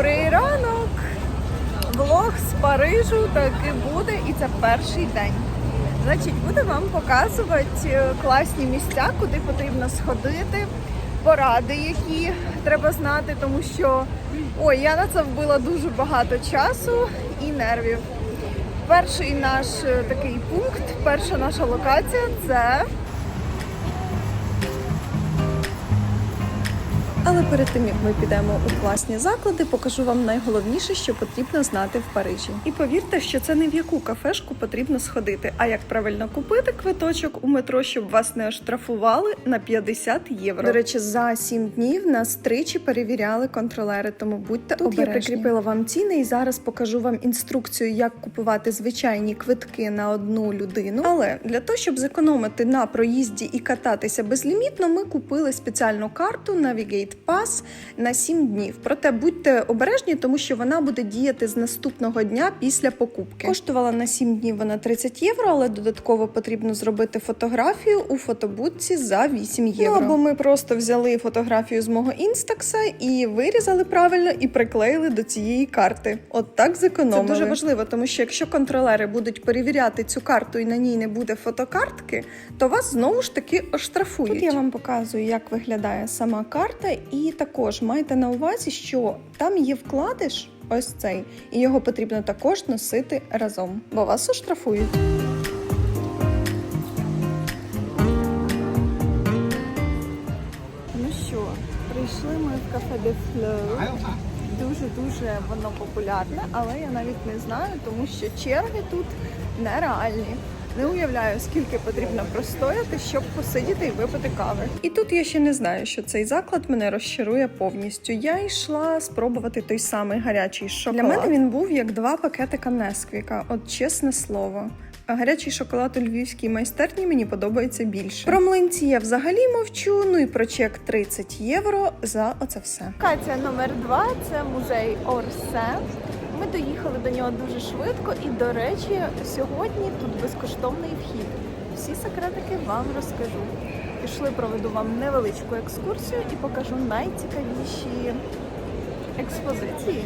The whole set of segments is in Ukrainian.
Добрий ранок! Влог з Парижу таки буде, і це перший день. Значить, буду вам показувати е, класні місця, куди потрібно сходити, поради, які треба знати, тому що ой, я на це вбила дуже багато часу і нервів. Перший наш е, такий пункт, перша наша локація це Але перед тим як ми підемо у класні заклади, покажу вам найголовніше, що потрібно знати в Парижі. І повірте, що це не в яку кафешку потрібно сходити, а як правильно купити квиточок у метро, щоб вас не оштрафували на 50 євро. До речі, за 7 днів нас тричі перевіряли контролери, тому будьте Тут обережні. я прикріпила вам ціни і зараз покажу вам інструкцію, як купувати звичайні квитки на одну людину. Але для того, щоб зекономити на проїзді і кататися безлімітно, ми купили спеціальну карту Navigate Pass на 7 днів. Проте будьте обережні, тому що вона буде діяти з наступного дня після покупки. Коштувала на 7 днів вона 30 євро, але додатково потрібно зробити фотографію у фотобудці за 8 євро. Ну, або ми просто взяли фотографію з мого інстакса і вирізали правильно і приклеїли до цієї карти. От так зекономили. Це дуже важливо, тому що якщо контролери будуть перевіряти цю карту і на ній не буде фотокартки, то вас знову ж таки оштрафують. Тут я вам показую, як виглядає сама карта, і також майте на увазі, що там є вкладиш. Ось цей, і його потрібно також носити разом, бо вас оштрафують. Ну що, прийшли ми в кафе де Fleur. Дуже-дуже воно популярне, але я навіть не знаю, тому що черги тут нереальні. Не уявляю, скільки потрібно простояти, щоб посидіти і випити кави. І тут я ще не знаю, що цей заклад мене розчарує повністю. Я йшла спробувати той самий гарячий шоколад. Для мене він був як два пакетика Несквіка, от чесне слово. А гарячий шоколад у львівській майстерні мені подобається більше. Про млинці я взагалі мовчу. Ну і про чек 30 євро за оце все. Катя номер два це музей Орсе. Ми доїхали до нього дуже швидко, і до речі, сьогодні тут безкоштовний вхід. Всі секретики вам розкажу. Пішли, проведу вам невеличку екскурсію і покажу найцікавіші експозиції.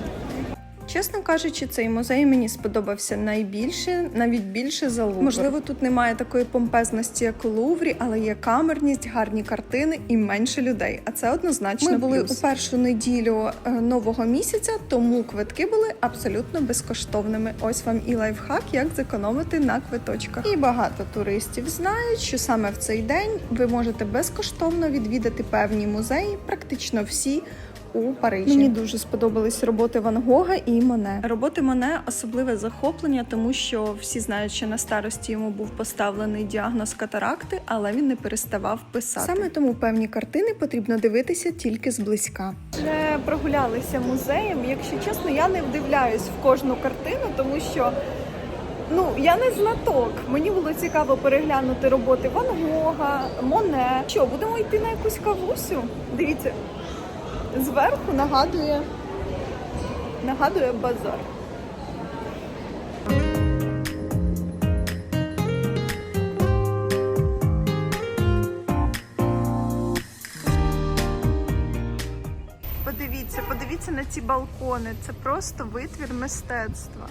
Чесно кажучи, цей музей мені сподобався найбільше, навіть більше за Лувр. Можливо, тут немає такої помпезності, як у Луврі, але є камерність, гарні картини і менше людей. А це однозначно. Ми були плюс. у першу неділю е, нового місяця, тому квитки були абсолютно безкоштовними. Ось вам і лайфхак, як зекономити на квиточках. І багато туристів знають, що саме в цей день ви можете безкоштовно відвідати певні музеї, практично всі у Парижі. Мені дуже сподобались роботи Ван Гога і Моне. Роботи Моне особливе захоплення, тому що всі знають, що на старості йому був поставлений діагноз катаракти, але він не переставав писати. Саме тому певні картини потрібно дивитися тільки зблизька. Вже прогулялися музеєм. Якщо чесно, я не вдивляюсь в кожну картину, тому що. Ну, я не знаток. Мені було цікаво переглянути роботи Ван Гога, Моне. Що, будемо йти на якусь кавусю? Дивіться, зверху нагадує, нагадує базар. Подивіться, подивіться на ці балкони. Це просто витвір мистецтва.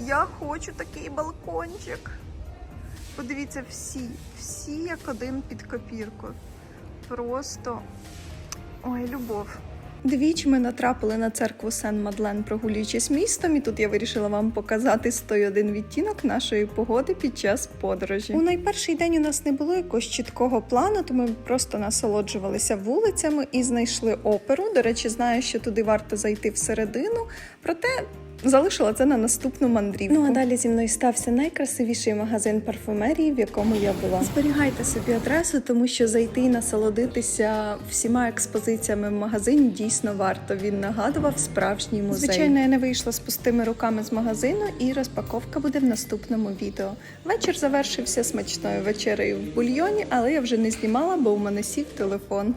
Я хочу такий балкончик. Подивіться, всі, всі як один під копірку. Просто ой, любов. Двічі ми натрапили на церкву Сен-Мадлен, прогулюючись містом, і тут я вирішила вам показати 101 відтінок нашої погоди під час подорожі. У найперший день у нас не було якогось чіткого плану, то ми просто насолоджувалися вулицями і знайшли оперу. До речі, знаю, що туди варто зайти всередину, проте. Залишила це на наступну мандрівку. Ну а далі зі мною стався найкрасивіший магазин парфумерії, в якому я була. Зберігайте собі адресу, тому що зайти і насолодитися всіма експозиціями в магазині дійсно варто. Він нагадував справжній музей. Звичайно, я не вийшла з пустими руками з магазину, і розпаковка буде в наступному відео. Вечір завершився смачною вечерею в бульйоні, але я вже не знімала, бо у мене сів телефон.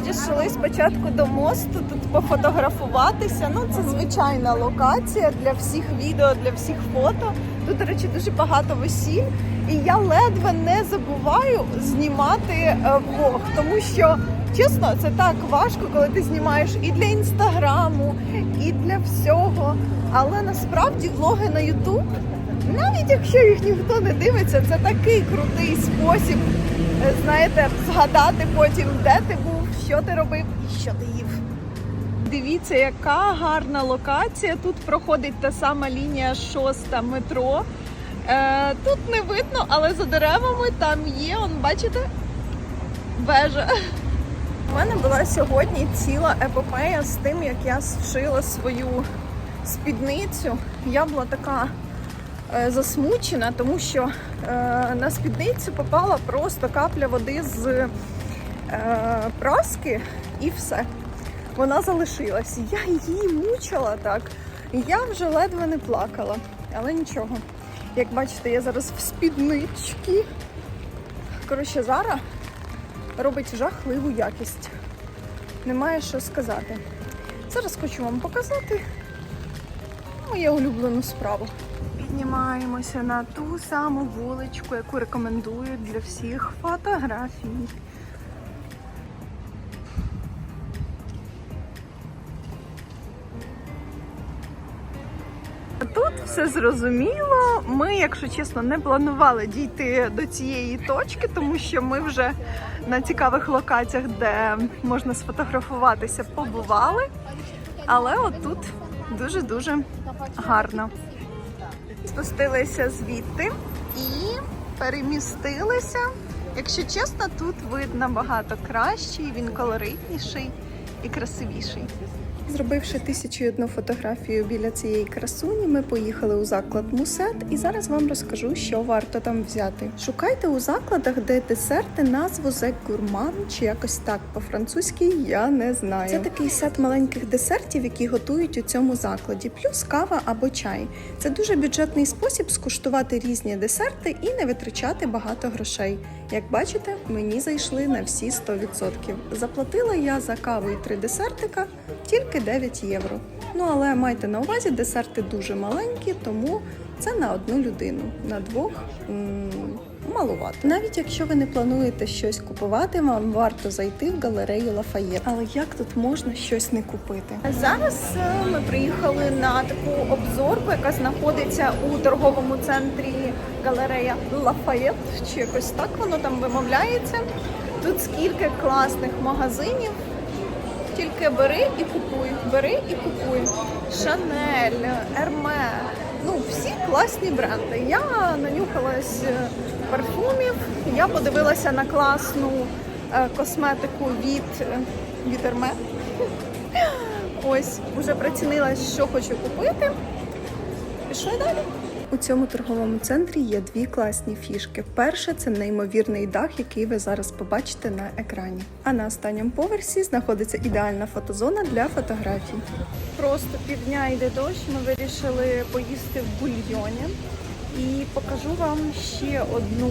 Вирішили спочатку до мосту тут пофотографуватися. Ну, це звичайна локація для всіх відео, для всіх фото. Тут, до речі, дуже багато весіль. І я ледве не забуваю знімати е, влог, тому що чесно, це так важко, коли ти знімаєш і для інстаграму, і для всього. Але насправді влоги на Ютуб, навіть якщо їх ніхто не дивиться, це такий крутий спосіб, е, знаєте, згадати потім, де ти був, що ти робив і що ти їв. Дивіться, яка гарна локація. Тут проходить та сама лінія шоста метро. Е, тут не видно, але за деревами там є, он, бачите, вежа. У мене була сьогодні ціла епопея з тим, як я зшила свою спідницю. Я була така е, засмучена, тому що е, на спідницю попала просто капля води з праски і все. Вона залишилась. Я її мучила так. Я вже ледве не плакала, але нічого. Як бачите, я зараз в спідничці. Коротше, Зара робить жахливу якість. Немає що сказати. Зараз хочу вам показати мою улюблену справу. Піднімаємося на ту саму вуличку, яку рекомендують для всіх фотографій. Все зрозуміло. Ми, якщо чесно, не планували дійти до цієї точки, тому що ми вже на цікавих локаціях, де можна сфотографуватися, побували. Але отут дуже-дуже гарно. Спустилися звідти і перемістилися. Якщо чесно, тут вид набагато кращий, він колоритніший і красивіший. Зробивши тисячу і одну фотографію біля цієї красуні, ми поїхали у заклад Мусет і зараз вам розкажу, що варто там взяти. Шукайте у закладах, де десерти назву Зек Гурман чи якось так по-французьки я не знаю. Це такий сет маленьких десертів, які готують у цьому закладі, плюс кава або чай. Це дуже бюджетний спосіб скуштувати різні десерти і не витрачати багато грошей. Як бачите, мені зайшли на всі 100%. Заплатила я за каву і три десертика тільки 9 євро. Ну але майте на увазі, десерти дуже маленькі, тому це на одну людину. На двох м, малувато. Навіть якщо ви не плануєте щось купувати, вам варто зайти в галерею Лафаєт. Але як тут можна щось не купити? Зараз е, ми приїхали на таку обзорку, яка знаходиться у торговому центрі галерея Лафаєт, чи якось так воно там вимовляється. Тут скільки класних магазинів. Тільки бери і купуй, бери і купуй. Шанель, Ерме. Ну, всі класні бренди. Я нанюхалась е, парфумів, я подивилася на класну е, косметику від, від Ерме. Ось, вже прицінила, що хочу купити. Пішли далі. У цьому торговому центрі є дві класні фішки. Перше це неймовірний дах, який ви зараз побачите на екрані. А на останньому поверсі знаходиться ідеальна фотозона для фотографій. Просто півдня йде дощ. Ми вирішили поїсти в бульйоні і покажу вам ще одну.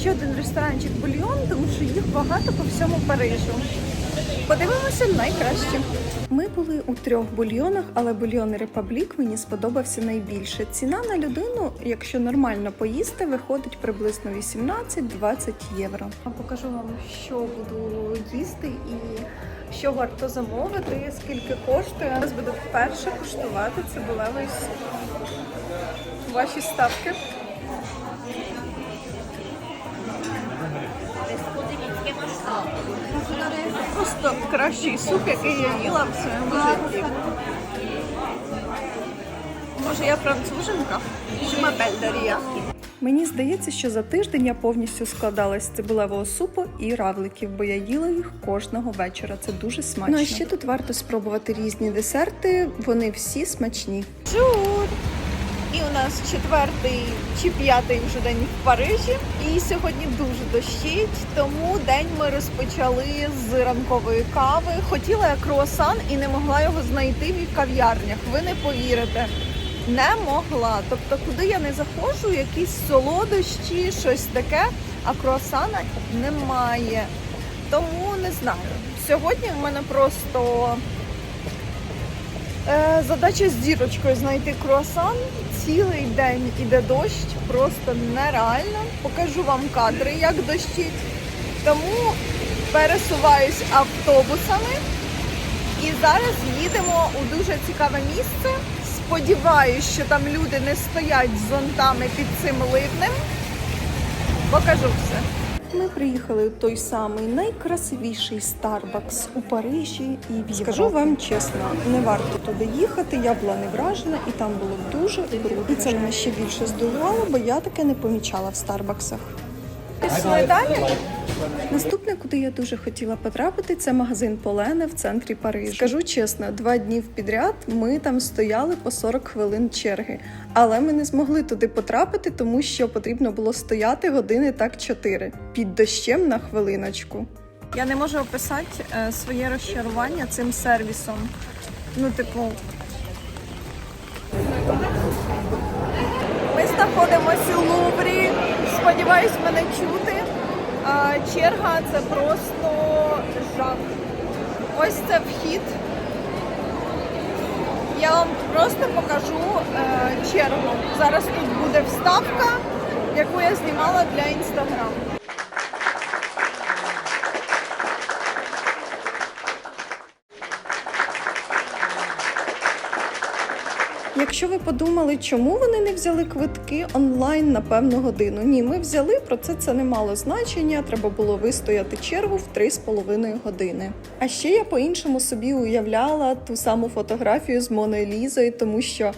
Ще один ресторанчик бульйон, тому що їх багато по всьому Парижу. Подивимося найкраще. Ми були у трьох бульйонах, але бульйон Репаблік мені сподобався найбільше. Ціна на людину, якщо нормально поїсти, виходить приблизно 18-20 євро. Покажу вам, що буду їсти і що варто замовити, скільки коштує. Зараз буду вперше куштувати цибулевий суп. Ваші ставки. Просто кращий суп, який я їла в своєму житті. Може, я француженка? Чи мабельдарія? Мені здається, що за тиждень я повністю складалась з цибулевого супу і равликів, бо я їла їх кожного вечора. Це дуже смачно. Ну а ще тут варто спробувати різні десерти. Вони всі смачні. Жур! І у нас четвертий чи п'ятий вже день в Парижі. І сьогодні дуже дощить, тому день ми розпочали з ранкової кави. Хотіла я круасан і не могла його знайти в кав'ярнях. Ви не повірите. Не могла. Тобто, куди я не заходжу, якісь солодощі, щось таке, а круасана немає. Тому не знаю. Сьогодні в мене просто задача з дірочкою знайти круасан. Цілий день іде дощ, просто нереально. Покажу вам кадри, як дощить. Тому пересуваюсь автобусами. І зараз їдемо у дуже цікаве місце. Сподіваюсь, що там люди не стоять з зонтами під цим ливнем. Покажу все. Ми приїхали в той самий найкрасивіший Starbucks у Парижі. І скажу вам чесно, не варто туди їхати. Я була не вражена, і там було дуже круто. І це мене ще більше здивувало, бо я таке не помічала в Старбаксах. Пішли далі. Наступне, куди я дуже хотіла потрапити, це магазин Полене в центрі Парижа. Скажу чесно, два дні підряд ми там стояли по 40 хвилин черги, але ми не змогли туди потрапити, тому що потрібно було стояти години так 4 під дощем на хвилиночку. Я не можу описати е, своє розчарування цим сервісом. Ну, типу, ми знаходимося у Луврі. Сподіваюсь, мене чути. Черга це просто жах. Ось це вхід. Я вам просто покажу е, чергу. Зараз тут буде вставка, яку я знімала для інстаграму. Якщо ви подумали, чому вони не взяли квитки онлайн на певну годину? Ні, ми взяли, про це це не мало значення. Треба було вистояти чергу в 3,5 години. А ще я по-іншому собі уявляла ту саму фотографію з Моною Лізою, тому що.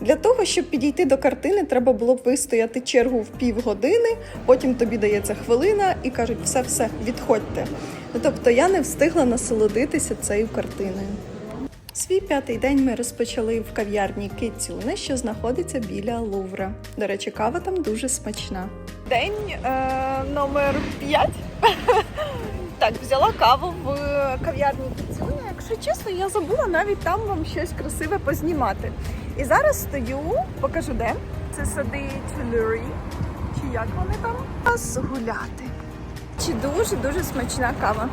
Для того, щоб підійти до картини, треба було б вистояти чергу в півгодини, потім тобі дається хвилина і кажуть, все, все, відходьте. Ну, тобто я не встигла насолодитися цією картиною. Свій п'ятий день ми розпочали в кав'ярні Кицюне, що знаходиться біля Лувра. До речі, кава там дуже смачна. День е, номер 5. так, взяла каву в кав'ярні Кицюне. Якщо чесно, я забула навіть там вам щось красиве познімати. І зараз стою, покажу де. Це сади Тюлюрі. Чи як вони там? Гуляти. Чи дуже дуже смачна кава.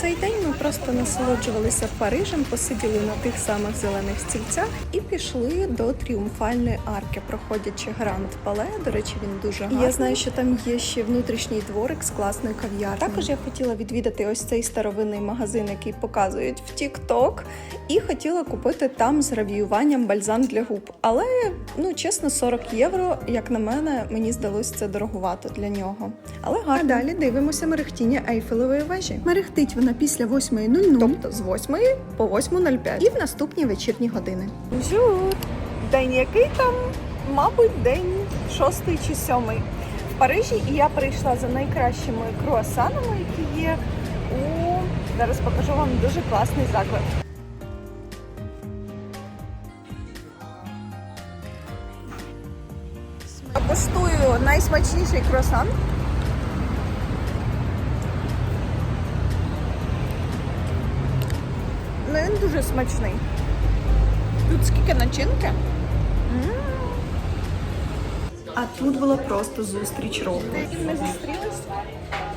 Цей день ми просто насолоджувалися Парижем, посиділи на тих самих зелених стільцях і пішли до тріумфальної арки, проходячи Гранд Пале. До речі, він дуже гарний. І я знаю, що там є ще внутрішній дворик з класною кав'ярнею. Також я хотіла відвідати ось цей старовинний магазин, який показують в TikTok, і хотіла купити там з гравіюванням бальзам для губ. Але ну чесно, 40 євро, як на мене, мені здалося це дороговато для нього. Але гарно. А далі дивимося мерехтіння Ейфелевої вежі. Мерехтить вона після 8.00, тобто з 8 по 8.05 і в наступні вечірні години. Жут. День який там, мабуть, день шостий чи сьомий в Парижі, і я прийшла за найкращими круасанами, які є у зараз покажу вам дуже класний заклад. Коштую найсмачніший круасан. Ну він дуже смачний. Тут скільки начинки. А тут була просто зустріч року. Ми зустрілися.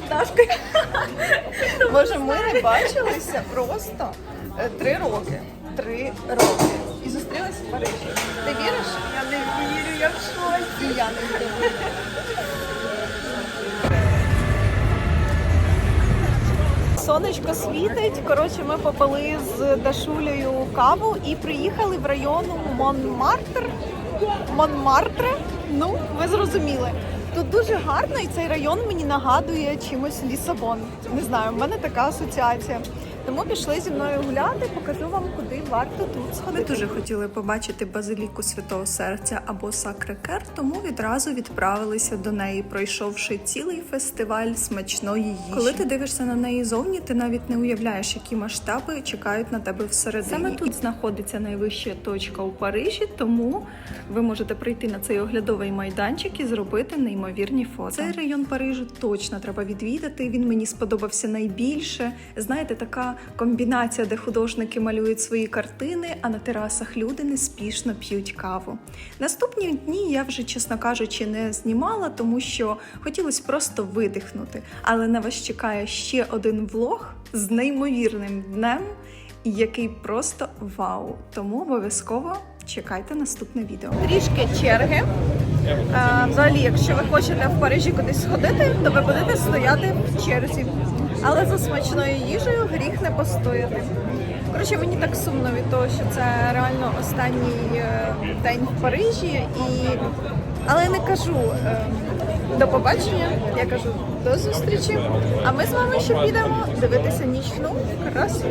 Дашка. Може, ми не бачилися просто е, три роки. Три роки. І зустрілися в Парижі. Ти віриш? Я не вірю, я в шоці. І я не вірю. Сонечко світить. Коротше, ми попили з Дашулею каву і приїхали в район Монмартр. Монмартре. Ну, ви зрозуміли. Тут дуже гарно, і цей район мені нагадує чимось Лісабон. Не знаю, в мене така асоціація. Тому пішли зі мною гуляти, покажу вам, куди варто тут сходити. Ми дуже хотіли побачити базиліку Святого Серця або Сакрекер, тому відразу відправилися до неї, пройшовши цілий фестиваль смачної їжі. Коли ти дивишся на неї зовні, ти навіть не уявляєш, які масштаби чекають на тебе всередині. Саме тут знаходиться найвища точка у Парижі, тому ви можете прийти на цей оглядовий майданчик і зробити неймовірні фото. Цей район Парижу точно треба відвідати. Він мені сподобався найбільше. Знаєте, така комбінація, де художники малюють свої картини, а на терасах люди неспішно п'ють каву. Наступні дні я вже, чесно кажучи, не знімала, тому що хотілося просто видихнути. Але на вас чекає ще один влог з неймовірним днем, який просто вау. Тому обов'язково чекайте наступне відео. Трішки черги. Е, Взагалі, якщо ви хочете в Парижі кудись сходити, то ви будете стояти в черзі. Але за смачною їжею гріх не постояти. Коротше, мені так сумно від того, що це реально останній е, день в Парижі. І... Але я не кажу е, до побачення, я кажу до зустрічі. А ми з вами ще підемо дивитися нічну красу.